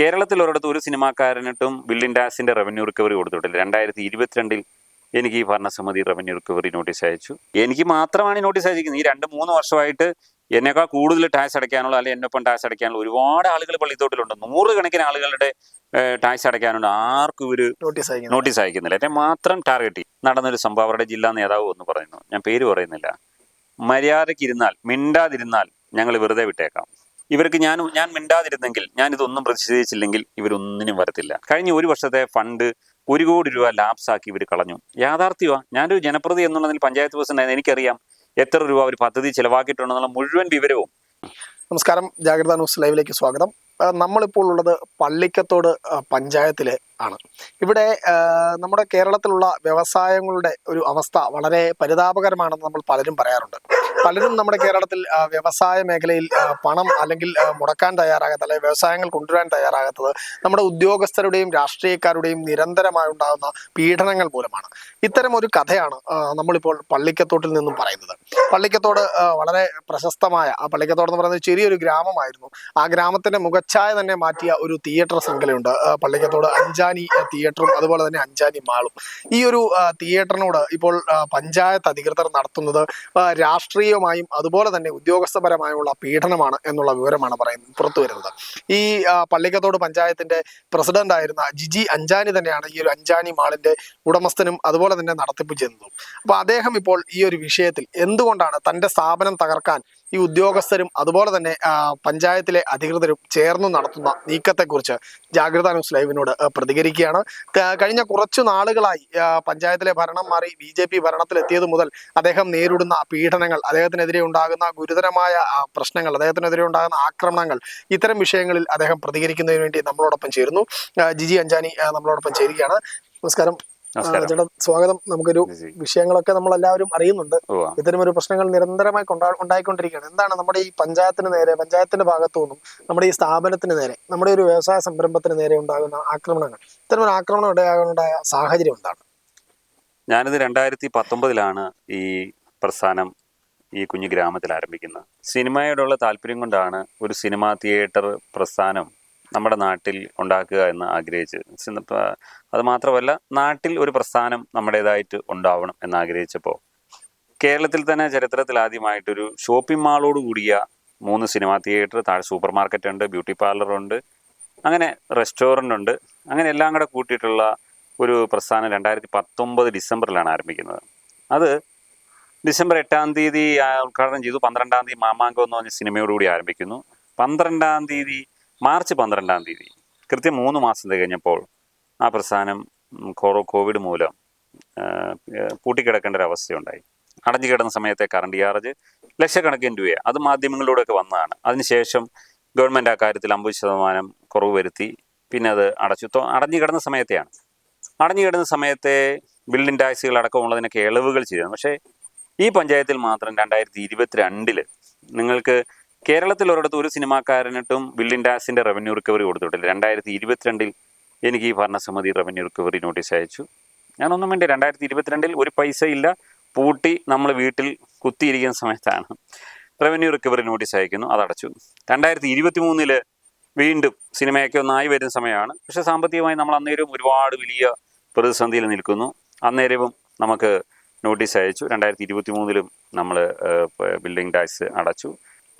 കേരളത്തിൽ ഒരിടത്ത് ഒരു സിനിമാക്കാരനിട്ടും ബില്ലിൻ ടാക്സിന്റെ റവന്യൂ റിക്കവറി കൊടുത്തിട്ടില്ല. രണ്ടായിരത്തി ഇരുപത്തിരണ്ടിൽ എനിക്ക് ഈ ഭരണസമിതി റവന്യൂ റിക്കവറി നോട്ടീസ് അയച്ചു. എനിക്ക് മാത്രമാണ് ഈ നോട്ടീസ് അയച്ചിരിക്കുന്നത്. ഈ രണ്ട് മൂന്ന് വർഷമായിട്ട് എന്നേക്കാൾ കൂടുതൽ ടാക്സ് അടയ്ക്കാനുള്ള അല്ലെങ്കിൽ എന്നൊപ്പം ടാക്സ് അടയ്ക്കാനുള്ള ഒരുപാട് ആളുകൾ പള്ളിത്തോട്ടിലുണ്ട്. നൂറുകണക്കിന് ആളുകളുടെ ടാക്സ് അടയ്ക്കാനുണ്ട്. ആർക്കും ഇവർ നോട്ടീസ് അയക്കുന്നില്ല. എന്നെ മാത്രം ടാർഗറ്റ് ചെയ്യും. നടന്നൊരു സംഭവം അവരുടെ ജില്ലാ നേതാവ് എന്ന് പറയുന്നു. ഞാൻ പേര് പറയുന്നില്ല. മര്യാദയ്ക്ക് ഇരുന്നാൽ മിണ്ടാതിരുന്നാൽ ഞങ്ങൾ വെറുതെ വിട്ടേക്കാം. ഇവർക്ക് ഞാൻ ഞാൻ മിണ്ടാതിരുന്നെങ്കിൽ ഞാൻ ഇതൊന്നും പ്രതിഷേധിച്ചില്ലെങ്കിൽ ഇവരൊന്നിനും വരത്തില്ല. കഴിഞ്ഞ ഒരു വർഷത്തെ ഫണ്ട് ഒരു കോടി രൂപ ലാപ്സ് ആക്കി ഇവർ കളഞ്ഞു. യാഥാർത്ഥ്യമാണ് ഞാനൊരു ജനപ്രതി എന്നുള്ളതിൽ പഞ്ചായത്ത് പ്രസിഡന്റ് എനിക്കറിയാം എത്ര രൂപ ഒരു പദ്ധതി ചിലവാക്കിയിട്ടുണ്ടെന്നുള്ള മുഴുവൻ വിവരവും. നമസ്കാരം ജാഗ്രത ന്യൂസ് ലൈവിലേക്ക് സ്വാഗതം. നമ്മളിപ്പോൾ ഉള്ളത് പള്ളിക്കത്തോട് പഞ്ചായത്തിലെ ആണ്. ഇവിടെ നമ്മുടെ കേരളത്തിലുള്ള വ്യവസായങ്ങളുടെ ഒരു അവസ്ഥ വളരെ പരിതാപകരമാണെന്ന് നമ്മൾ പലരും പറയാറുണ്ട്. പലരും നമ്മുടെ കേരളത്തിൽ വ്യവസായ മേഖലയിൽ പണം അല്ലെങ്കിൽ മുടക്കാൻ തയ്യാറാകാത്ത അല്ലെങ്കിൽ വ്യവസായങ്ങൾ കൊണ്ടുവരാൻ തയ്യാറാകാത്തത് നമ്മുടെ ഉദ്യോഗസ്ഥരുടെയും രാഷ്ട്രീയക്കാരുടെയും നിരന്തരമായി ഉണ്ടാകുന്ന പീഡനങ്ങൾ മൂലമാണ്. ഇത്തരം ഒരു കഥയാണ് നമ്മളിപ്പോൾ പള്ളിക്കത്തോട്ടിൽ നിന്നും പറയുന്നത്. പള്ളിക്കത്തോട് വളരെ പ്രശസ്തമായ ആ പള്ളിക്കത്തോട് എന്ന് പറയുന്നത് ചെറിയൊരു ഗ്രാമമായിരുന്നു. ആ ഗ്രാമത്തിന്റെ മുഖച്ഛായ തന്നെ മാറ്റിയ ഒരു തിയേറ്റർ ശൃംഖലയുണ്ട് പള്ളിക്കത്തോട് പള്ളിക്കത്തോട് അഞ്ചാനി തിയേറ്ററും അതുപോലെ തന്നെ അഞ്ചാനി മാളും. ഈ ഒരു തിയേറ്ററിനോട് ഇപ്പോൾ പഞ്ചായത്ത് അധികൃതർ നടത്തുന്നത് രാഷ്ട്രീയമായും അതുപോലെ തന്നെ ഉദ്യോഗസ്ഥപരമായുള്ള പീഡനമാണ് എന്നുള്ള വിവരമാണ് പറയുന്നത് പുറത്തു വരുന്നത്. ഈ പള്ളിക്കത്തോട് പഞ്ചായത്തിന്റെ പ്രസിഡന്റ് ആയിരുന്ന ജിജി അഞ്ചാനി തന്നെയാണ് ഈ ഒരു അഞ്ചാനി മാളിന്റെ ഉടമസ്ഥനും അതുപോലെ തന്നെ നടത്തിപ്പ് ചെയ്യുന്നതും അപ്പൊ അദ്ദേഹം ഇപ്പോൾ ഈ ഒരു വിഷയത്തിൽ എന്തുകൊണ്ടാണ് തന്റെ സ്ഥാപനം തകർക്കാൻ ഈ ഉദ്യോഗസ്ഥരും അതുപോലെ തന്നെ പഞ്ചായത്തിലെ അധികൃതരും ചേർന്ന് നടത്തുന്ന നീക്കത്തെക്കുറിച്ച് ജാഗ്രത ന്യൂസ് ലൈവിനോട് ആ, പ്രതികരിക്കുകയാണ് ക- കഴിഞ്ഞ കുറച്ചു നാളുകളായി പഞ്ചായത്തിലെ ഭരണം മാറി ബി ജെ പി ഭരണത്തിലെത്തിയത് മുതൽ അദ്ദേഹം നേരിടുന്ന പീഡനങ്ങൾ അദ്ദേഹത്തിനെതിരെ ഉണ്ടാകുന്ന ഗുരുതരമായ പ്രശ്നങ്ങൾ അദ്ദേഹത്തിനെതിരെ ഉണ്ടാകുന്ന ആക്രമണങ്ങൾ ഇത്തരം വിഷയങ്ങളിൽ അദ്ദേഹം പ്രതികരിക്കുന്നതിന് വേണ്ടി നമ്മളോടൊപ്പം ചേരുന്നു. ജിജി അഞ്ചാനി നമ്മളോടൊപ്പം ചേരുകയാണ്. നമസ്കാരം. ചേട്ടാ സ്വാഗതം. നമുക്കൊരു വിഷയങ്ങളൊക്കെ നമ്മൾ എല്ലാവരും അറിയുന്നുണ്ട്. ഇത്തരം ഒരു പ്രശ്നങ്ങൾ നിരന്തരമായി ഉണ്ടായിക്കൊണ്ടിരിക്കുകയാണ്. എന്താണ് നമ്മുടെ ഈ പഞ്ചായത്തിന് നേരെ പഞ്ചായത്തിന്റെ ഭാഗത്തു നിന്നും നമ്മുടെ ഈ സ്ഥാപനത്തിന് നേരെ നമ്മുടെ ഒരു വ്യവസായ സംരംഭത്തിന് നേരെ ഉണ്ടാകുന്ന ആക്രമണങ്ങൾ ഇത്തരം ഒരു ആക്രമണം ഉണ്ടാകാനുണ്ടായ സാഹചര്യം എന്താണ്? ഞാനിത് രണ്ടായിരത്തി പത്തൊമ്പതിലാണ് ഈ പ്രസ്ഥാനം ഈ കുഞ്ഞു ഗ്രാമത്തിൽ ആരംഭിക്കുന്നത് സിനിമയോടുള്ള താല്പര്യം കൊണ്ടാണ് ഒരു സിനിമാ തിയേറ്റർ പ്രസ്ഥാനം നമ്മുടെ നാട്ടിൽ ഉണ്ടാക്കുക എന്ന് ആഗ്രഹിച്ച്. അത് മാത്രമല്ല നാട്ടിൽ ഒരു പ്രസ്ഥാനം നമ്മുടേതായിട്ട് ഉണ്ടാവണം എന്ന് ആഗ്രഹിച്ചപ്പോൾ കേരളത്തിൽ തന്നെ ചരിത്രത്തിൽ ആദ്യമായിട്ടൊരു ഷോപ്പിംഗ് മാളോട് കൂടിയ മൂന്ന് സിനിമാ തിയേറ്റർ താഴെ സൂപ്പർ മാർക്കറ്റ് ഉണ്ട് ബ്യൂട്ടി പാർലർ ഉണ്ട് അങ്ങനെ റെസ്റ്റോറന്റ് ഉണ്ട് അങ്ങനെ എല്ലാം കൂടെ കൂട്ടിയിട്ടുള്ള ഒരു പ്രസ്ഥാനം രണ്ടായിരത്തി പത്തൊമ്പത് ഡിസംബറിലാണ് ആരംഭിക്കുന്നത്. അത് ഡിസംബർ എട്ടാം തീയതി ഉദ്ഘാടനം ചെയ്തു പന്ത്രണ്ടാം തീയതി മാമാങ്കം എന്ന് പറഞ്ഞ സിനിമയോടുകൂടി ആരംഭിക്കുന്നു. പന്ത്രണ്ടാം തീയതി മാർച്ച് പന്ത്രണ്ടാം തീയതി. കൃത്യം മൂന്ന് മാസം കഴിഞ്ഞപ്പോൾ ആ പ്രസ്ഥാനം കോവിഡ് മൂലം പൂട്ടിക്കിടക്കേണ്ട ഒരു അവസ്ഥയുണ്ടായി. അടഞ്ഞു കിടന്ന സമയത്തെ കറണ്ട് ചാർജ് ലക്ഷക്കണക്കിന് രൂപയെ. അത് മാധ്യമങ്ങളിലൂടെയൊക്കെ വന്നതാണ്. അതിനുശേഷം ഗവൺമെന്റ് ആ കാര്യത്തിൽ അമ്പത് ശതമാനം കുറവ് വരുത്തി. പിന്നെ അത് അടച്ചു. അടഞ്ഞു കിടന്ന സമയത്തെയാണ്. അടഞ്ഞു കിടന്ന സമയത്തെ ബിൽഡിംഗ് ടാക്സുകൾ അടക്കമുള്ളതിനൊക്കെ ഇളവുകൾ ചെയ്തിരുന്നു പക്ഷേ ഈ പഞ്ചായത്തിൽ മാത്രം രണ്ടായിരത്തി ഇരുപത്തിരണ്ടിൽ നിങ്ങൾക്ക് കേരളത്തിൽ ഒരിടത്ത് ഒരു സിനിമാക്കാരനിട്ടും ടാക്സിന്റെ റവന്യൂ റിക്കവറി കൊടുത്തിട്ടില്ല. രണ്ടായിരത്തി ഇരുപത്തിരണ്ടിൽ എനിക്ക് ഈ ഭരണസമിതി റവന്യൂ റിക്കവറി നോട്ടീസ് അയച്ചു. ഞാനൊന്നും വേണ്ടി രണ്ടായിരത്തി ഇരുപത്തിരണ്ടിൽ ഒരു പൈസ ഇല്ല പൂട്ടി നമ്മൾ വീട്ടിൽ കുത്തിയിരിക്കുന്ന സമയത്താണ് റവന്യൂ റിക്കവറി നോട്ടീസ് അയക്കുന്നു അതടച്ചു. രണ്ടായിരത്തി ഇരുപത്തി മൂന്നിൽ വീണ്ടും സിനിമയൊക്കെ ഒന്നായി വരുന്ന സമയമാണ്. പക്ഷേ സാമ്പത്തികമായി നമ്മൾ അന്നേരവും ഒരുപാട് വലിയ പ്രതിസന്ധിയിൽ നിൽക്കുന്നു. അന്നേരവും നമുക്ക് നോട്ടീസ് അയച്ചു. രണ്ടായിരത്തി ഇരുപത്തി മൂന്നിലും നമ്മൾ ബിൽഡിംഗ് ടാക്സ് അടച്ചു.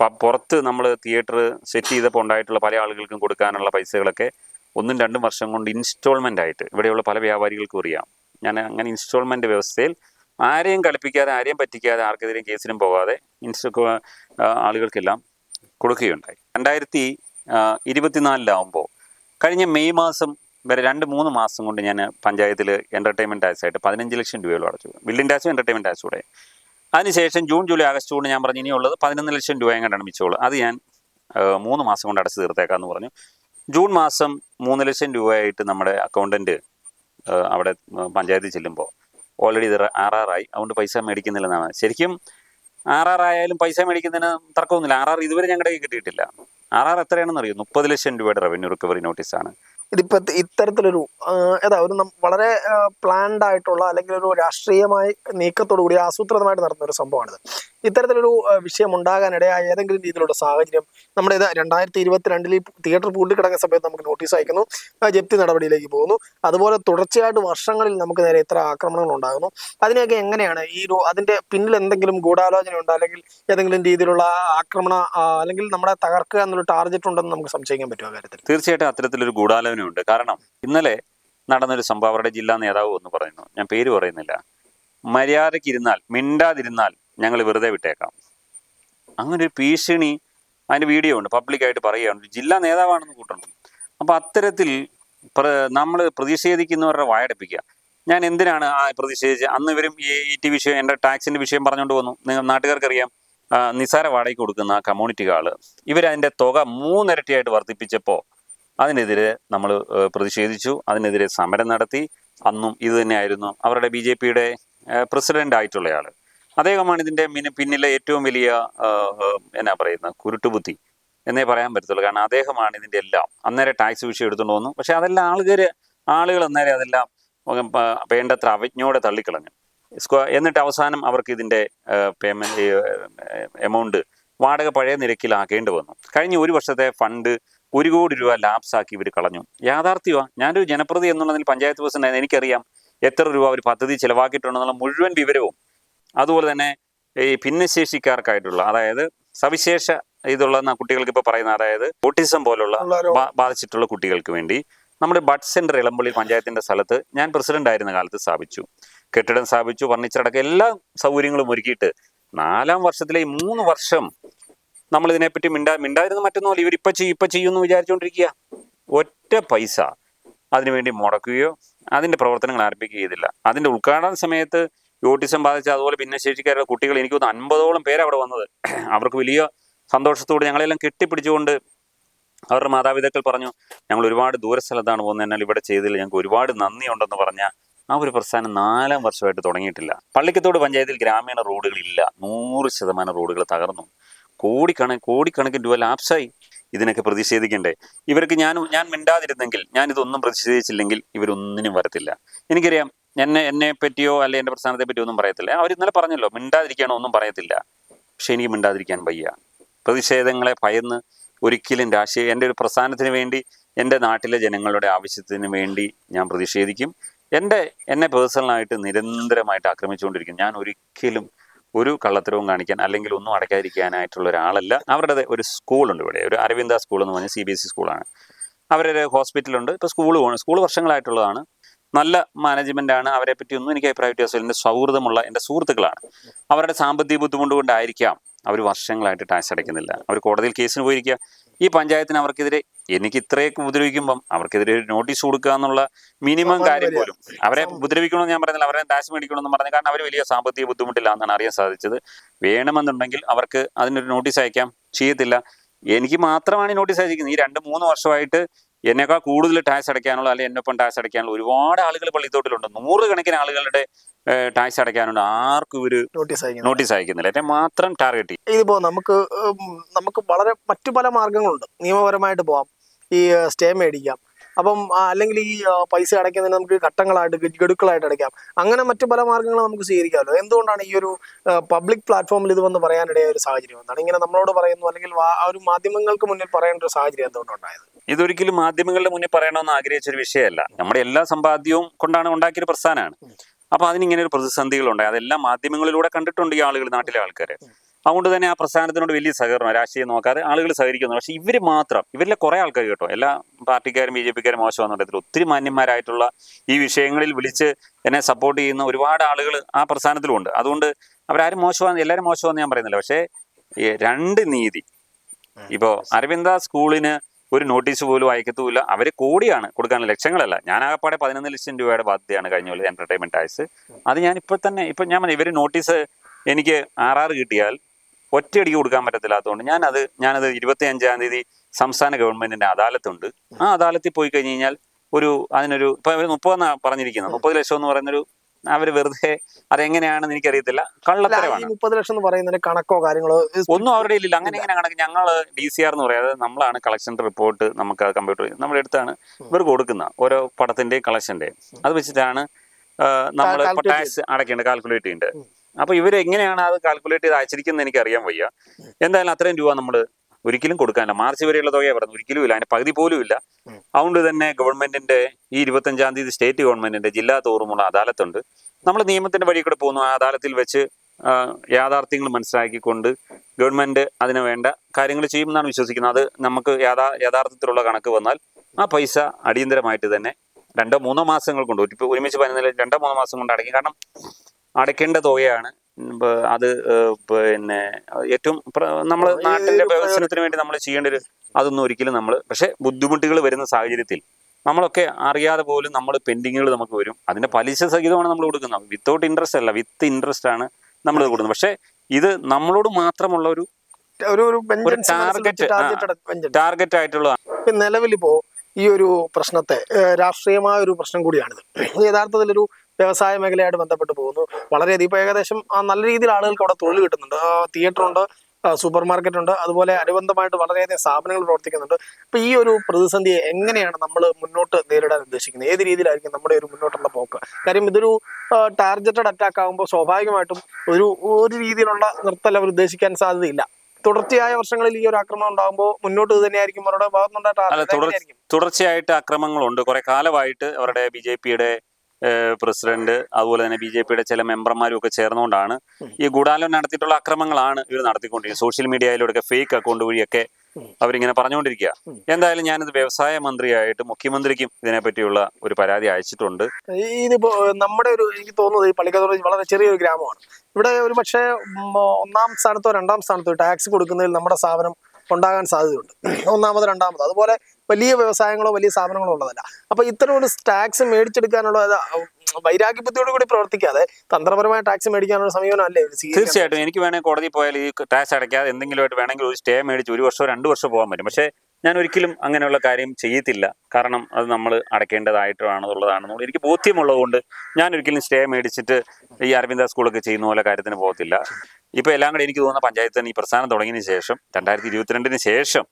പുറത്ത് നമ്മൾ തിയേറ്റർ സെറ്റ് ചെയ്തപ്പോൾ ഉണ്ടായിട്ടുള്ള പല ആളുകൾക്കും കൊടുക്കാനുള്ള പൈസകളൊക്കെ ഒന്നും രണ്ടും വർഷം കൊണ്ട് ഇൻസ്റ്റാൾമെന്റ് ആയിട്ട്. ഇവിടെയുള്ള പല വ്യാപാരികൾക്കും അറിയാം. ഞാൻ അങ്ങനെ ഇൻസ്റ്റാൾമെന്റ് വ്യവസ്ഥയിൽ ആരെയും കളിപ്പിക്കാതെ ആരെയും പറ്റിക്കാതെ ആർക്കെതിരെയും കേസിനും പോകാതെ ഇൻസ്റ്റ ആളുകൾക്കെല്ലാം കൊടുക്കുകയുണ്ടായി. രണ്ടായിരത്തി ഇരുപത്തിനാലിലാവുമ്പോൾ കഴിഞ്ഞ മെയ് മാസം വരെ രണ്ട് മൂന്ന് മാസം കൊണ്ട് ഞാൻ പഞ്ചായത്തിൽ എന്റർടൈൻമെന്റ് ടാക്സ് ആയിട്ട് പതിനഞ്ച് ലക്ഷം രൂപയോളം അടച്ചു. ബിൽഡിംഗ് ടാക്സും എന്റർടൈൻമെന്റ് ടാക്സും കൂടെ. അതിനുശേഷം ജൂൺ ജൂലൈ ആഗസ്റ്റ് കൊണ്ട് ഞാൻ പറഞ്ഞു ഇനിയുള്ളത് പതിനൊന്ന് ലക്ഷം രൂപയും കണ്ടാണ് മിച്ചോളൂ. അത് ഞാൻ മൂന്ന് മാസം കൊണ്ട് അടച്ചു തീർത്തേക്കാന്ന് പറഞ്ഞു. ജൂൺ മാസം മൂന്ന് ലക്ഷം രൂപയായിട്ട് നമ്മുടെ അക്കൗണ്ടന്റ് അവിടെ പഞ്ചായത്തിൽ ചെല്ലുമ്പോൾ ഓൾറെഡി ഇത് ആർ ആർ ആയി. അതുകൊണ്ട് പൈസ മേടിക്കുന്നില്ലെന്നാണ്. ശരിക്കും ആർ ആർ ആയാലും പൈസ മേടിക്കുന്നതിന് തർക്കമൊന്നുമില്ല. ആർ ആർ ഇതുവരെ ഞങ്ങളുടെ കിട്ടിയിട്ടില്ല. ആർ ആർ എത്രയാണെന്ന് അറിയോ മുപ്പത് ലക്ഷം രൂപയുടെ റവന്യൂ റിക്കവറി നോട്ടീസാണ് ഇതിപ്പോ ഇത്തരത്തിലൊരു ഏതാ ഒരു വളരെ പ്ലാൻഡ് ആയിട്ടുള്ള അല്ലെങ്കിൽ ഒരു രാഷ്ട്രീയമായി നീക്കത്തോടു കൂടി ആസൂത്രിതമായിട്ട് നടന്ന ഒരു സംഭവമാണിത്. ഇത്തരത്തിലൊരു വിഷയം ഉണ്ടാകാനിടയായ ഏതെങ്കിലും രീതിയിലുള്ള സാഹചര്യം നമ്മുടെ ഇത് രണ്ടായിരത്തി ഇരുപത്തിരണ്ടിൽ തിയേറ്റർ പൂട്ടിക്കിടക്കുന്ന സമയത്ത് നമുക്ക് നോട്ടീസ് അയക്കുന്നു. ജപ്തി നടപടിയിലേക്ക് പോകുന്നു. അതുപോലെ തുടർച്ചയായിട്ട് വർഷങ്ങളിൽ നമുക്ക് നേരെ ഇത്ര ആക്രമണങ്ങൾ ഉണ്ടാകുന്നു. അതിനെയൊക്കെ എങ്ങനെയാണ് ഈ ഒരു അതിന്റെ പിന്നിൽ എന്തെങ്കിലും ഗൂഢാലോചന ഉണ്ടോ? അല്ലെങ്കിൽ ഏതെങ്കിലും രീതിയിലുള്ള ആക്രമണ അല്ലെങ്കിൽ നമ്മളെ തകർക്കുക എന്നൊരു ടാർഗറ്റ് ഉണ്ടെന്ന് നമുക്ക് സംശയിക്കാൻ പറ്റുമോ കാര്യത്തിൽ? തീർച്ചയായിട്ടും അത്തരത്തിലൊരു ഗൂഢാലോചനയുണ്ട്. കാരണം ഇന്നലെ നടന്നൊരു സംഭവം അവരുടെ ജില്ലാ നേതാവ് എന്ന് പറയുന്നു. ഞാൻ പേര് പറയുന്നില്ല. മര്യാദയ്ക്ക് ഇരുന്നാൽ മിണ്ടാതിരുന്നാൽ ഞങ്ങൾ വെറുതെ വിട്ടേക്കാം. അങ്ങനെ ഒരു ഭീഷണി അതിന്റെ വീഡിയോ ഉണ്ട്. പബ്ലിക്കായിട്ട് പറയുകയാണ്. ജില്ലാ നേതാവാണെന്ന് കൂട്ടണം. അപ്പോൾ അത്തരത്തിൽ നമ്മൾ പ്രതിഷേധിക്കുന്നവരുടെ വായടപ്പിക്കുക. ഞാൻ എന്തിനാണ് ആ പ്രതിഷേധിച്ച് അന്ന് ഇവരും ഈ ടി വിഷയം എന്റെ ടാക്സിന്റെ വിഷയം പറഞ്ഞുകൊണ്ട് വന്നു. നിങ്ങൾ നാട്ടുകാർക്കറിയാം ആ, നിസ്സാര വാടകയ്ക്ക് കൊടുക്കുന്ന കമ്മ്യൂണിറ്റികൾ ഇവരതിന്റെ തുക മൂന്നിരട്ടിയായിട്ട് വർദ്ധിപ്പിച്ചപ്പോൾ അതിനെതിരെ നമ്മൾ പ്രതിഷേധിച്ചു. അതിനെതിരെ സമരം നടത്തി. അന്നും ഇതുതന്നെയായിരുന്നു അവരുടെ ബി ജെ പിയുടെ പ്രസിഡന്റ് ആയിട്ടുള്ളയാൾ അദ്ദേഹമാണ് ഇതിന്റെ മിന- പിന്നിലെ ഏറ്റവും വലിയ എന്നാ പറയുന്ന കുരുട്ടുബുദ്ധി എന്നേ പറയാൻ പറ്റത്തുള്ളൂ. കാരണം അദ്ദേഹമാണ് ഇതിന്റെ എല്ലാം. അന്നേരം ടാക്സ് വിഷയം എടുത്തുകൊണ്ട് വന്നു. പക്ഷെ അതെല്ലാം ആളുകൾ ആളുകൾ അന്നേരം അതെല്ലാം വേണ്ടത്ര അവജ്ഞയോടെ തള്ളിക്കളഞ്ഞു. എന്നിട്ട് അവസാനം അവർക്ക് ഇതിന്റെ പേയ്മെന്റ് എമൗണ്ട് വാടക പഴയ നിരക്കിലാക്കേണ്ടി വന്നു. കഴിഞ്ഞ ഒരു വർഷത്തെ ഫണ്ട് ഒരു കോടി രൂപ ലാപ്സ് ആക്കി ഇവർ കളഞ്ഞു. യാഥാർത്ഥ്യമാണ് ഞാനൊരു ജനപ്രതി എന്നുള്ളതിൽ പഞ്ചായത്ത് പ്രസിഡന്റ് എനിക്കറിയാം എത്ര രൂപ ഒരു പദ്ധതി ചെലവാക്കിയിട്ടുണ്ടെന്നുള്ള മുഴുവൻ വിവരവും അതുപോലെ തന്നെ ഈ ഭിന്നശേഷിക്കാർക്കായിട്ടുള്ള അതായത് സവിശേഷ ഇതുള്ള കുട്ടികൾക്ക് ഇപ്പോൾ പറയുന്ന അതായത് ഓട്ടിസം പോലുള്ള ബാധിച്ചിട്ടുള്ള കുട്ടികൾക്ക് വേണ്ടി നമ്മുടെ ബഡ് സെന്റർ ഇളമ്പള്ളി പഞ്ചായത്തിന്റെ സ്ഥലത്ത് ഞാൻ പ്രസിഡന്റ് ആയിരുന്ന കാലത്ത് സ്ഥാപിച്ചു. കെട്ടിടം സ്ഥാപിച്ചു ഫർണിച്ചർ അടക്കം എല്ലാ സൗകര്യങ്ങളും ഒരുക്കിയിട്ട് നാലാം വർഷത്തിലെ ഈ മൂന്ന് വർഷം നമ്മൾ ഇതിനെപ്പറ്റി മിണ്ടാ മിണ്ടായിരുന്നു മറ്റൊന്നുമല്ല. ഇവരിപ്പൊ ചെയ്യും ഇപ്പൊ ചെയ്യും എന്ന് വിചാരിച്ചുകൊണ്ടിരിക്കുക ഒറ്റ പൈസ അതിനുവേണ്ടി മുടക്കുകയോ അതിന്റെ പ്രവർത്തനങ്ങൾ ആരംഭിക്കുകയോ ചെയ്തില്ല. അതിന്റെ ഉദ്ഘാടന സമയത്ത് ഈ ഓട്ടിസം ബാധിച്ച അതുപോലെ ഭിന്നശേഷിക്കാരുടെ കുട്ടികൾ എനിക്ക് തോന്നുന്നു അൻപതോളം പേര് അവിടെ വന്നത്. അവർക്ക് വലിയ സന്തോഷത്തോടെ ഞങ്ങളെല്ലാം കെട്ടിപ്പിടിച്ചുകൊണ്ട് അവരുടെ മാതാപിതാക്കൾ പറഞ്ഞു ഞങ്ങൾ ഒരുപാട് ദൂരസ്ഥലത്താണ് പോകുന്നത് എന്നാൽ ഇവിടെ ചെയ്തതിൽ ഞങ്ങൾക്ക് ഒരുപാട് നന്ദിയുണ്ടെന്ന് പറഞ്ഞ ആ ഒരു പ്രസ്ഥാനം നാലാം വർഷമായിട്ട് തുടങ്ങിയിട്ടില്ല. പള്ളിക്കത്തോട് പഞ്ചായത്തിൽ ഗ്രാമീണ റോഡുകൾ ഇല്ല. നൂറ് ശതമാനം റോഡുകൾ തകർന്നു. കോടിക്കണ കോടിക്കണക്കിന് രൂപ ലാപ്സായി ഇതിനൊക്കെ പ്രതിഷേധിക്കണ്ടേ. ഇവർക്ക് ഞാൻ ഞാൻ മിണ്ടാതിരുന്നെങ്കിൽ ഞാൻ ഇതൊന്നും പ്രതിഷേധിച്ചില്ലെങ്കിൽ ഇവരൊന്നിനും വരത്തില്ല. എനിക്കറിയാം എന്നെ എന്നെ പറ്റിയോ അല്ലെ എന്റെ പ്രസ്ഥാനത്തെ പറ്റിയോ ഒന്നും പറയത്തില്ല. അവർ ഇന്നലെ പറഞ്ഞല്ലോ മിണ്ടാതിരിക്കാനോ ഒന്നും പറയത്തില്ല. പക്ഷെ എനിക്ക് മിണ്ടാതിരിക്കാൻ വയ്യ. പ്രതിഷേധങ്ങളെ ഭയന്ന് ഒരിക്കലും രാഷ്ട്രീയ എന്റെ ഒരു പ്രസ്ഥാനത്തിന് വേണ്ടി എന്റെ നാട്ടിലെ ജനങ്ങളുടെ ആവശ്യത്തിന് വേണ്ടി ഞാൻ പ്രതിഷേധിക്കും. എന്റെ എന്നെ പേഴ്സണലായിട്ട് നിരന്തരമായിട്ട് ആക്രമിച്ചുകൊണ്ടിരിക്കും. ഞാൻ ഒരിക്കലും ഒരു കള്ളത്തരവും കാണിക്കാൻ അല്ലെങ്കിൽ ഒന്നും അടയ്ക്കാതിരിക്കാനായിട്ടുള്ള ഒരാളല്ല. അവരുടെ ഒരു സ്കൂളുണ്ട് ഇവിടെ. ഒരു അരവിന്ദ സ്കൂൾ എന്ന് പറഞ്ഞ സി ബി എസ് ഇ സ്കൂളാണ് അവരൊരു ഹോസ്പിറ്റലുണ്ട് ഇപ്പോൾ സ്കൂൾ സ്കൂൾ വർഷങ്ങളായിട്ടുള്ളതാണ്. നല്ല മാനേജ്മെന്റ് ആണ് അവരെ പറ്റി ഒന്നും എനിക്ക് അഭിപ്രായ വ്യത്യാസമില്ല എന്റെ സൗഹൃദമുള്ള എന്റെ സുഹൃത്തുക്കളാണ്. അവരുടെ സാമ്പത്തിക ബുദ്ധിമുട്ട് കൊണ്ടായിരിക്കാം അവർ വർഷങ്ങളായിട്ട് ടാക്സ് അടയ്ക്കുന്നില്ല. അവർ കോടതിയിൽ കേസിന് പോയിരിക്കുക. ഈ പഞ്ചായത്തിന് അവർക്കെതിരെ എനിക്ക് ഇത്രയൊക്കെ ഉപദ്രവിക്കുമ്പം അവർക്കെതിരെ ഒരു നോട്ടീസ് കൊടുക്കുക എന്നുള്ള മിനിമം കാര്യം പോലും. അവരെ ഉപദ്രവിക്കണമെന്ന് ഞാൻ പറയുന്നില്ല അവരെ ടാക്സ് മേടിക്കണമെന്ന് പറഞ്ഞു. കാരണം അവർ വലിയ സാമ്പത്തിക ബുദ്ധിമുട്ടില്ല എന്നാണ് അറിയാൻ സാധിച്ചത്. വേണമെന്നുണ്ടെങ്കിൽ അവർക്ക് അതിനൊരു നോട്ടീസ് അയക്കാം. ചെയ്യത്തില്ല. എനിക്ക് മാത്രമാണ് ഈ നോട്ടീസ് അയച്ചിരിക്കുന്നത്. ഈ രണ്ട് മൂന്ന് വർഷമായിട്ട് എന്നേക്കാൾ കൂടുതൽ ടാക്സ് അടയ്ക്കാനുള്ള അല്ലെങ്കിൽ എന്നൊപ്പം ടാക്സ് അടയ്ക്കാനുള്ള ഒരുപാട് ആളുകൾ പള്ളിത്തോട്ടിലുണ്ട് നൂറുകണക്കിന് ആളുകളുടെ ടാക്സ് അടയ്ക്കാനുണ്ട്. ആർക്കും ഒരു നോട്ടീസ് അയക്കുന്നില്ല. എന്നെ മാത്രം ടാർഗറ്റ് ചെയ്യും. ഇതിപ്പോ നമുക്ക് നമുക്ക് വളരെ മറ്റു പല മാർഗങ്ങളുണ്ട്. നിയമപരമായിട്ട് പോവാം. ഈ സ്റ്റേ മേടിക്കാം. അപ്പം അല്ലെങ്കിൽ ഈ പൈസ അടയ്ക്കുന്നതിന് നമുക്ക് ഘട്ടങ്ങളായിട്ട് ഗഡുക്കളായിട്ട് അടയ്ക്കാം. അങ്ങനെ മറ്റു പല മാർഗങ്ങളും നമുക്ക് സ്വീകരിക്കാമല്ലോ. എന്തുകൊണ്ടാണ് ഈ ഒരു പബ്ലിക് പ്ലാറ്റ്ഫോമിൽ ഇത് വന്ന് പറയാനിടയായ ഒരു സാഹചര്യം എന്താണ് ഇങ്ങനെ നമ്മളോട് പറയുന്നു അല്ലെങ്കിൽ ആ ഒരു മാധ്യമങ്ങൾക്ക് മുന്നിൽ പറയേണ്ട ഒരു സാഹചര്യം എന്തുകൊണ്ടുണ്ടായത്? ഇതൊരിക്കലും മാധ്യമങ്ങളുടെ മുന്നിൽ പറയണമെന്ന് ആഗ്രഹിച്ച ഒരു വിഷയമല്ല. നമ്മുടെ എല്ലാ സമ്പാദ്യവും കൊണ്ടാണ് ഉണ്ടാക്കിയ പ്രസ്ഥാനമാണ്. അപ്പൊ അതിനിങ്ങനെ ഒരു പ്രതിസന്ധികളുണ്ടായി. അതെല്ലാം മാധ്യമങ്ങളിലൂടെ കണ്ടിട്ടുണ്ട് ഈ ആളുകൾ നാട്ടിലെ ആൾക്കാർ അതുകൊണ്ട് തന്നെ ആ പ്രസ്ഥാനത്തിനോട് വലിയ സഹകരണം രാഷ്ട്രീയം നോക്കാതെ ആളുകൾ സഹകരിക്കുന്നു പക്ഷേ ഇവർ മാത്രം ഇവരിലെ കുറേ ആൾക്കാർ കേട്ടോ എല്ലാ പാർട്ടിക്കാരും ബി ജെ പിക്കാരും മോശമാണെന്നുണ്ടെങ്കിൽ ഒത്തിരി മാന്യന്മാരായിട്ടുള്ള ഈ വിഷയങ്ങളിൽ വിളിച്ച് എന്നെ സപ്പോർട്ട് ചെയ്യുന്ന ഒരുപാട് ആളുകൾ ആ പ്രസ്ഥാനത്തിലുണ്ട്. അതുകൊണ്ട് അവരാരും മോശമാണ് എല്ലാവരും മോശമാണെന്ന് ഞാൻ പറയുന്നില്ല. പക്ഷേ ഈ രണ്ട് നീതി. ഇപ്പോൾ അരവിന്ദ സ്കൂളിന് ഒരു നോട്ടീസ് പോലും അയക്കത്തുമില്ല. അവർ കോടിയാണ് കൊടുക്കാൻ ലക്ഷങ്ങളല്ല. ഞാൻ ആകപ്പാടെ പതിനൊന്ന് ലക്ഷം രൂപയുടെ ബാധ്യതയാണ് കഴിഞ്ഞ പോലെ എന്റർടൈൻമെന്റ് ടാക്സ് അത് ഞാൻ ഇപ്പോൾ തന്നെ ഇപ്പം ഞാൻ ഇവർ നോട്ടീസ് എനിക്ക് ആർ ആർ കിട്ടിയാൽ ഒറ്റയടിക്ക് കൊടുക്കാൻ പറ്റത്തില്ലാത്തതുകൊണ്ട് ഞാനത് ഞാനത് ഇരുപത്തി അഞ്ചാം തീയതി സംസ്ഥാന ഗവൺമെന്റിന്റെ അദാലത്തുണ്ട്. ആ അദാലത്തിൽ പോയി കഴിഞ്ഞ് കഴിഞ്ഞാൽ ഒരു അതിനൊരു ഇപ്പൊ അവർ മുപ്പതെന്നാ പറഞ്ഞിരിക്കുന്നത്. മുപ്പത് ലക്ഷം എന്ന് പറയുന്നൊരു അവർ വെറുതെ അതെങ്ങനെയാണെന്ന് എനിക്കറിയത്തില്ല. കള്ളത്തരമാണ്. മുപ്പത് ലക്ഷം എന്ന് പറയുന്ന കണക്കോ കാര്യങ്ങളോ ഒന്നും അവരുടെ ഇല്ല അങ്ങനെ ഇങ്ങനെ കണക്ക് ഞങ്ങൾ ഡി സി ആർ എന്ന് പറയാതെ നമ്മളാണ് കളക്ഷൻ റിപ്പോർട്ട് നമുക്ക് കമ്പ്യൂട്ടർ നമ്മുടെ അടുത്താണ് ഇവർ കൊടുക്കുന്ന ഓരോ പടത്തിന്റെയും കളക്ഷന്റെയും. അത് വെച്ചിട്ടാണ് നമ്മൾ ടാക്സ് അടയ്ക്കേണ്ടത് കാൽക്കുലേറ്റ് ചെയ്യേണ്ടത് അപ്പൊ ഇവർ എങ്ങനെയാണ് അത് കാൽക്കുലേറ്റ് ചെയ്ത് അയച്ചിരിക്കുന്നത് എനിക്ക് അറിയാൻ വയ്യ. എന്തായാലും അത്രയും രൂപ നമ്മൾ ഒരിക്കലും കൊടുക്കാനില്ല. മാർച്ച് വരെയുള്ള തുകയെ പറഞ്ഞു ഒരിക്കലും ഇല്ല. അതിന്റെ പകുതി പോലും ഇല്ല. അതുകൊണ്ട് തന്നെ ഗവൺമെന്റിന്റെ ഈ ഇരുപത്തഞ്ചാം തീയതി സ്റ്റേറ്റ് ഗവൺമെന്റിന്റെ ജില്ലാ തോറുമുള്ള അദാലത്തുണ്ട്. നമ്മൾ നിയമത്തിന്റെ വഴി കൂടെ പോകുന്നു. ആ അദാലത്തിൽ വെച്ച് യാഥാർത്ഥ്യങ്ങൾ മനസ്സിലാക്കിക്കൊണ്ട് ഗവൺമെന്റ് അതിന് വേണ്ട കാര്യങ്ങൾ ചെയ്യുമെന്നാണ് വിശ്വസിക്കുന്നത്. അത് നമുക്ക് യാഥാ യഥാർത്ഥത്തിലുള്ള കണക്ക് വന്നാൽ ആ പൈസ അടിയന്തരമായിട്ട് തന്നെ രണ്ടോ മൂന്നോ മാസങ്ങൾ കൊണ്ട് ഒരുമിച്ച് പതിനൊന്നിൽ രണ്ടോ മൂന്നോ മാസം കൊണ്ട് അടയ്ക്കും. കാരണം അടയ്ക്കേണ്ട തുകയാണ്. അത് പിന്നെ ഏറ്റവും നമ്മൾ നാട്ടിന്റെ വികസനത്തിന് വേണ്ടി നമ്മൾ ചെയ്യേണ്ട ഒരു അതൊന്നും ഒരിക്കലും നമ്മൾ പക്ഷെ ബുദ്ധിമുട്ടുകൾ വരുന്ന സാഹചര്യത്തിൽ നമ്മളൊക്കെ അറിയാതെ പോലും നമ്മൾ പെൻഡിങ്ങുകൾ നമുക്ക് വരും. അതിന്റെ പലിശ സഹിതമാണ് നമ്മൾ കൊടുക്കുന്നത്. വിത്തൗട്ട് ഇൻട്രസ്റ്റ് അല്ല വിത്ത് ഇൻട്രസ്റ്റ് ആണ് നമ്മൾ കൊടുക്കുന്നത്. പക്ഷെ ഇത് നമ്മളോട് മാത്രമുള്ള ഒരു. ടാർഗറ്റ് ആയിട്ടുള്ളതാണ് ഇപ്പൊ നിലവിലിപ്പോ ഈ ഒരു പ്രശ്നത്തെ രാഷ്ട്രീയമായ ഒരു പ്രശ്നം കൂടിയാണിത്. യഥാർത്ഥത്തിൽ ഒരു വ്യവസായ മേഖലയായിട്ട് ബന്ധപ്പെട്ട് പോകുന്നു. വളരെയധികം ഇപ്പോൾ ഏകദേശം നല്ല രീതിയിൽ ആളുകൾക്ക് അവിടെ തൊഴിൽ കിട്ടുന്നുണ്ട്. തിയേറ്റർ ഉണ്ട് സൂപ്പർ മാർക്കറ്റ് ഉണ്ട് അതുപോലെ അനുബന്ധമായിട്ട് വളരെയധികം സ്ഥാപനങ്ങൾ പ്രവർത്തിക്കുന്നുണ്ട്. അപ്പൊ ഈ ഒരു പ്രതിസന്ധിയെ എങ്ങനെയാണ് നമ്മൾ മുന്നോട്ട് നേരിടാൻ ഉദ്ദേശിക്കുന്നത്? ഏത് രീതിയിലായിരിക്കും നമ്മുടെ ഒരു മുന്നോട്ടുള്ള പോക്ക്? കാര്യം ഇതൊരു ടാർഗറ്റഡ് അറ്റാക്ക് ആകുമ്പോൾ സ്വാഭാവികമായിട്ടും ഒരു ഒരു രീതിയിലുള്ള നിർത്തൽ അവർ ഉദ്ദേശിക്കാൻ സാധ്യതയില്ല. തുടർച്ചയായ വർഷങ്ങളിൽ ഈ ഒരു ആക്രമണം ഉണ്ടാകുമ്പോൾ മുന്നോട്ട് ഇത് തന്നെയായിരിക്കും. അവരുടെ ഭാഗത്തുണ്ടായിട്ട്? തുടർച്ചയായിട്ട് ആക്രമണങ്ങളുണ്ട്. കുറെ കാലമായിട്ട് അവരുടെ ബി ജെ പിയുടെ പ്രസിഡന്റ് അതുപോലെ തന്നെ ബി ജെ പിയുടെ ചില മെമ്പർമാരും ഒക്കെ ചേർന്നുകൊണ്ടാണ് ഈ ഗൂഢാലോചന നടത്തിയിട്ടുള്ള അക്രമങ്ങളാണ് ഇവർ നടത്തിക്കൊണ്ടിരിക്കുന്നത്. സോഷ്യൽ മീഡിയയിലൂടെ ഫേക്ക് അക്കൗണ്ട് വഴിയൊക്കെ അവരിങ്ങനെ പറഞ്ഞുകൊണ്ടിരിക്കുക. എന്തായാലും ഞാനിത് വ്യവസായ മന്ത്രിയായിട്ട് മുഖ്യമന്ത്രിക്കും ഇതിനെപ്പറ്റിയുള്ള ഒരു പരാതി അയച്ചിട്ടുണ്ട്. ഇതിപ്പോ നമ്മുടെ ഒരു എനിക്ക് തോന്നുന്നത് ഈ പള്ളിക്കത്തോട് വളരെ ചെറിയൊരു ഗ്രാമമാണ്. ഇവിടെ ഒരു പക്ഷേ ഒന്നാം സ്ഥാനത്തോ രണ്ടാം സ്ഥാനത്തോ ടാക്സ് കൊടുക്കുന്നതിൽ നമ്മുടെ സ്ഥാപനം ഉണ്ടാകാൻ സാധ്യതയുണ്ട്. ഒന്നാമത് രണ്ടാമത്. അതുപോലെ വലിയ വ്യവസായങ്ങളോ വലിയ സ്ഥാപനങ്ങളോ ഉള്ളതല്ല. അപ്പൊ ഇത്തരം ഒരു ടാക്സ് മേടിച്ചെടുക്കാനുള്ള വൈരാഗ്യ ബുദ്ധിയോട് കൂടി പ്രവർത്തിക്കാതെ തന്ത്രപരമായ ടാക്സ് മേടിക്കാനുള്ള സമീപനം അല്ലേ? തീർച്ചയായിട്ടും. എനിക്ക് വേണമെങ്കിൽ കോടതി പോയാൽ ഈ ടാക്സ് അടയ്ക്കാതെ എന്തെങ്കിലുമായിട്ട് വേണമെങ്കിൽ ഒരു സ്റ്റേ മേടിച്ച് ഒരു വർഷമോ രണ്ട് വർഷമോ പോകാൻ പറ്റും. പക്ഷേ ഞാൻ ഒരിക്കലും അങ്ങനെയുള്ള കാര്യം ചെയ്യത്തില്ല. കാരണം അത് നമ്മൾ അടയ്ക്കേണ്ടതായിട്ടാണെന്നുള്ളതാണെന്നുള്ള എനിക്ക് ബോധ്യമുള്ളതുകൊണ്ട് ഞാൻ ഒരിക്കലും സ്റ്റേ മേടിച്ചിട്ട് ഈ അരവിന്ദ സ്കൂളൊക്കെ ചെയ്യുന്ന പോലെ കാര്യത്തിന് പോകത്തില്ല. ഇപ്പൊ എല്ലാം കൂടെ എനിക്ക് തോന്നുന്ന പഞ്ചായത്തിന് ഈ പ്രസ്ഥാനം തുടങ്ങിയതിന് ശേഷം രണ്ടായിരത്തി ഇരുപത്തിരണ്ടിന് ശേഷം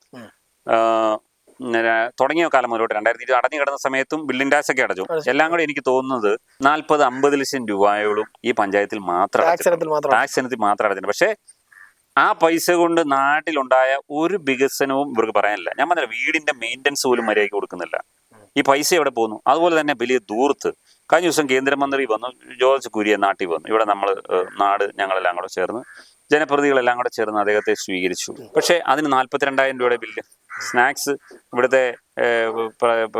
തുടങ്ങിയ കാലം മുതലോട്ട് രണ്ടായിരത്തി ഇരുപത് അടഞ്ഞു കിടന്ന സമയത്തും ബിൽഡിംഗ് ടാക്സ് ഒക്കെ അടച്ചു. എല്ലാം കൂടെ എനിക്ക് തോന്നുന്നത് നാൽപ്പത് അമ്പത് ലക്ഷം രൂപയോളം ഈ പഞ്ചായത്തിൽ മാത്രം ടാക്സ്. ഇനത്തിൽ മാത്രം അടച്ചിട്ടുണ്ട്. പക്ഷേ ആ പൈസ കൊണ്ട് നാട്ടിലുണ്ടായ ഒരു വികസനവും ഇവർക്ക് പറയാനില്ല. ഞാൻ പറഞ്ഞില്ല വീടിന്റെ മെയിന്റനൻസ് പോലും മര്യാദയ്ക്ക് കൊടുക്കുന്നില്ല. ഈ പൈസ എവിടെ പോകുന്നു അതുപോലെ തന്നെ വലിയ ദൂർത്ത്. കഴിഞ്ഞ ദിവസം കേന്ദ്രമന്ത്രി വന്നു ജോർജ് കുര്യൻ നാട്ടിൽ വന്നു. ഇവിടെ നമ്മൾ നാട് ഞങ്ങളെല്ലാം കൂടെ ചേർന്ന് ജനപ്രതികളെല്ലാം കൂടെ ചേർന്ന് അദ്ദേഹത്തെ സ്വീകരിച്ചു. പക്ഷേ അതിന് നാൽപ്പത്തിരണ്ടായിരം രൂപയുടെ ബില്ല് സ്നാക്സ് ഇവിടുത്തെ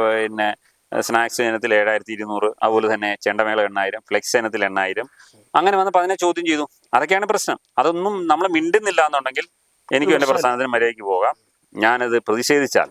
പിന്നെ സ്നാക്സ് ഇനത്തിൽ ഏഴായിരത്തി ഇരുന്നൂറ് അതുപോലെ തന്നെ ചെണ്ടമേള എണ്ണായിരം ഫ്ലെക്സ് ഇനത്തിൽ എണ്ണായിരം. അങ്ങനെ വന്നപ്പോൾ അതിനെ ചോദ്യം ചെയ്തു. അതൊക്കെയാണ് പ്രശ്നം. അതൊന്നും നമ്മൾ മിണ്ടുന്നില്ല എന്നുണ്ടെങ്കിൽ എനിക്കും എന്റെ പ്രസ്ഥാനത്തിന് മര്യാദയ്ക്ക് പോകാം. ഞാനത് പ്രതിഷേധിച്ചാൽ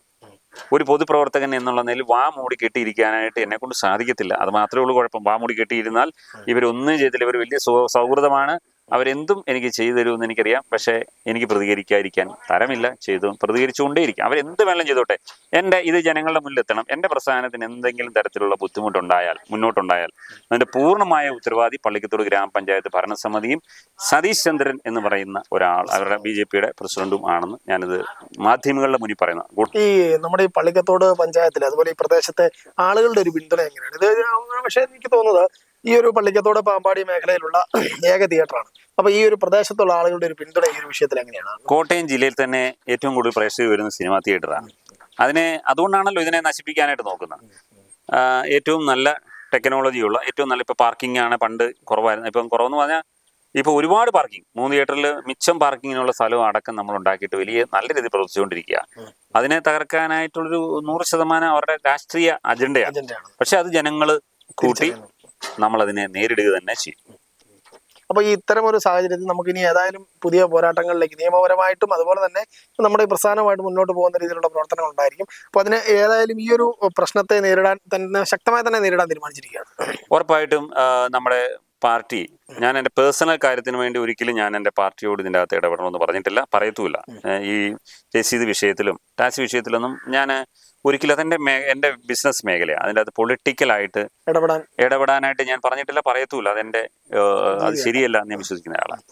ഒരു പൊതുപ്രവർത്തകൻ എന്നുള്ള നിലയിൽ വാ മൂടി കെട്ടിയിരിക്കാനായിട്ട് എന്നെ കൊണ്ട് സാധിക്കത്തില്ല. അത് മാത്രമേ ഉള്ളൂ കുഴപ്പം. വാ മൂടി കെട്ടിയിരുന്നാൽ ഇവരൊന്നും ചെയ്തില്ല. ഇവർ വലിയ സൗഹൃദമാണ്. അവരെന്തും എനിക്ക് ചെയ്തു തരുമെന്ന് എനിക്കറിയാം. പക്ഷേ എനിക്ക് പ്രതികരിക്കാതിരിക്കാൻ തരമില്ല. ചെയ്തു പ്രതികരിച്ചുകൊണ്ടേയിരിക്കും. അവരെന്ത് വേണം ചെയ്തോട്ടെ. എന്റെ ഇത് ജനങ്ങളുടെ മുന്നിലെത്തണം. എന്റെ പ്രസ്ഥാനത്തിന് എന്തെങ്കിലും തരത്തിലുള്ള ബുദ്ധിമുട്ടുണ്ടായാൽ മുന്നോട്ടുണ്ടായാൽ അതിന്റെ പൂർണമായ ഉത്തരവാദി പള്ളിക്കത്തോട് ഗ്രാമപഞ്ചായത്ത് ഭരണസമിതിയും സതീഷ് ചന്ദ്രൻ എന്ന് പറയുന്ന ഒരാൾ അവരുടെ ബി ജെ പിയുടെ പ്രസിഡന്റും ആണെന്ന് ഞാനിത് മാധ്യമങ്ങളുടെ മുന്നിൽ പറയുന്നത് ഈ നമ്മുടെ ഈ പള്ളിക്കത്തോട് പഞ്ചായത്തിൽ അതുപോലെ ഈ പ്രദേശത്തെ ആളുകളുടെ ഒരു പിന്തുണ എങ്ങനെയാണ്? ഇത് പക്ഷേ എനിക്ക് തോന്നുന്നത് ഈ ഒരു പള്ളിക്കത്തോട് പാമ്പാടി മേഖലയിലുള്ള ഏക തിയേറ്ററാണ്. അപ്പൊ ഈ ഒരു പ്രദേശത്തുള്ള ആളുകളുടെ ഒരു പിന്തുണ ഈ ഒരു വിഷയത്തിൽ എങ്ങനെയാണ്? കോട്ടയം ജില്ലയിൽ തന്നെ ഏറ്റവും കൂടുതൽ പ്രേക്ഷകർ വരുന്ന സിനിമാ തിയേറ്ററാണ്. അതിനെ അതുകൊണ്ടാണല്ലോ ഇതിനെ നശിപ്പിക്കാനായിട്ട് നോക്കുന്നത്. ഏറ്റവും നല്ല ടെക്നോളജിയുള്ള ഏറ്റവും നല്ല ഇപ്പോൾ പാർക്കിംഗ് ആണ് പണ്ട് കുറവായിരുന്നു. ഇപ്പം കുറവെന്ന് പറഞ്ഞാൽ ഇപ്പോൾ ഒരുപാട് പാർക്കിംഗ് മൂന്ന് തിയേറ്ററിൽ മിച്ചം പാർക്കിങ്ങിനുള്ള സ്ഥലവും അടക്കം നമ്മൾ ഉണ്ടാക്കിയിട്ട് വലിയ നല്ല രീതിയിൽ പ്രവർത്തിച്ചുകൊണ്ടിരിക്കുക അതിനെ തകർക്കാനായിട്ടുള്ളൊരു നൂറ് ശതമാനം അവരുടെ രാഷ്ട്രീയ അജണ്ടയാണ് അജണ്ടയാണ് പക്ഷെ അത് ജനങ്ങൾ കൂട്ടി നമ്മളതിനെ നേരിടുക തന്നെ ചെയ്യും. അപ്പൊ ഈ ഇത്തരം ഒരു സാഹചര്യത്തിൽ നമുക്ക് ഇനി ഏതായാലും പുതിയ പോരാട്ടങ്ങളിലേക്ക് നിയമപരമായിട്ടും അതുപോലെ തന്നെ നമ്മുടെ ഈ പ്രസ്ഥാനമായിട്ട് മുന്നോട്ട് പോകുന്ന രീതിയിലുള്ള പ്രവർത്തനങ്ങൾ ഉണ്ടായിരിക്കും. അപ്പൊ അതിന് ഏതായാലും ഈ ഒരു പ്രശ്നത്തെ നേരിടാൻ തന്നെ ശക്തമായി തന്നെ നേരിടാൻ തീരുമാനിച്ചിരിക്കുകയാണ്. ഉറപ്പായിട്ടും നമ്മുടെ പാർട്ടി ഞാൻ എന്റെ പേഴ്സണൽ കാര്യത്തിന് വേണ്ടി ഒരിക്കലും ഞാൻ എന്റെ പാർട്ടിയോട് ഇതിന്റെ അകത്ത് ഇടപെടണമെന്ന് പറഞ്ഞിട്ടില്ല പറയത്തുമില്ല. ഈ രസീത് വിഷയത്തിലും ടാക്സ് വിഷയത്തിലൊന്നും ഞാൻ ഒരിക്കലും അതെന്റെ എന്റെ ബിസിനസ് മേഖലയാണ് അതിന്റെ അത് പൊളിറ്റിക്കലായിട്ട് ഇടപെടാൻ. ഇടപെടാനായിട്ട് ഞാൻ പറഞ്ഞിട്ടില്ല പറയത്തൂല അതെന്റെ അത് ശരിയല്ല. എന്ന് ഞാൻ വിശ്വസിക്കുന്ന ആളാണ്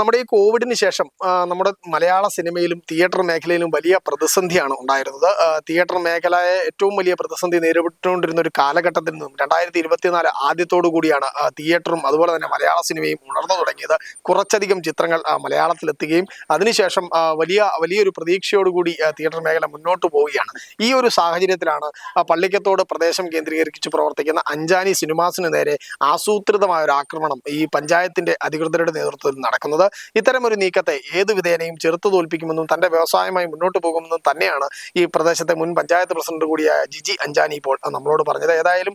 നമ്മുടെ ഈ കോവിഡിന് ശേഷം നമ്മുടെ മലയാള സിനിമയിലും തിയേറ്റർ മേഖലയിലും വലിയ പ്രതിസന്ധിയാണ് ഉണ്ടായിരുന്നത്. തിയേറ്റർ മേഖലയെ ഏറ്റവും വലിയ പ്രതിസന്ധി നേരിട്ടുകൊണ്ടിരുന്ന ഒരു കാലഘട്ടത്തിൽ നിന്നും രണ്ടായിരത്തി ഇരുപത്തിനാല് ആദ്യത്തോടു കൂടിയാണ് തിയേറ്ററും അതുപോലെ തന്നെ മലയാള സിനിമയും ഉണർന്നു തുടങ്ങിയത്. കുറച്ചധികം ചിത്രങ്ങൾ മലയാളത്തിലെത്തുകയും അതിനുശേഷം വലിയ വലിയൊരു പ്രതീക്ഷയോടുകൂടി തിയേറ്റർ മേഖല മുന്നോട്ട് പോവുകയാണ്. ഈ ഒരു സാഹചര്യത്തിലാണ് ആ, പള്ളിക്കത്തോട് പ്രദേശം കേന്ദ്രീകരിച്ച് പ്രവർത്തിക്കുന്ന അഞ്ചാനി സിനിമാസിന് നേരെ ആസൂത്രിതമായ ഒരു ആക്രമണം ഈ പഞ്ചായത്തിന്റെ അധികൃതരുടെ നേതൃത്വത്തിൽ നടക്കുന്നത്. ഇത്തരം ഒരു നീക്കത്തെ ഏത് വിധേനയും ചെറുത്തു തോൽപ്പിക്കുമെന്നും തന്റെ വ്യവസായമായി മുന്നോട്ട് പോകുമെന്നും തന്നെയാണ് ഈ പ്രദേശത്തെ മുൻ പഞ്ചായത്ത് പ്രസിഡന്റ് കൂടിയായ ജിജി അഞ്ചാനി ഇപ്പോൾ നമ്മളോട് പറഞ്ഞത്. ഏതായാലും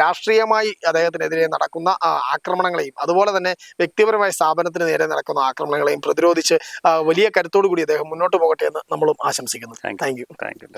രാഷ്ട്രീയമായി അദ്ദേഹത്തിനെതിരെ നടക്കുന്ന ആക്രമണങ്ങളെയും അതുപോലെ തന്നെ വ്യക്തിപരമായ സ്ഥാപനത്തിന് നേരെ നടക്കുന്ന ആക്രമണങ്ങളെയും പ്രതിരോധിച്ച് വലിയ കരുത്തോടു കൂടി അദ്ദേഹം മുന്നോട്ട് പോകട്ടെ എന്ന് നമ്മളും ആശംസിക്കുന്നു. Thank you thank you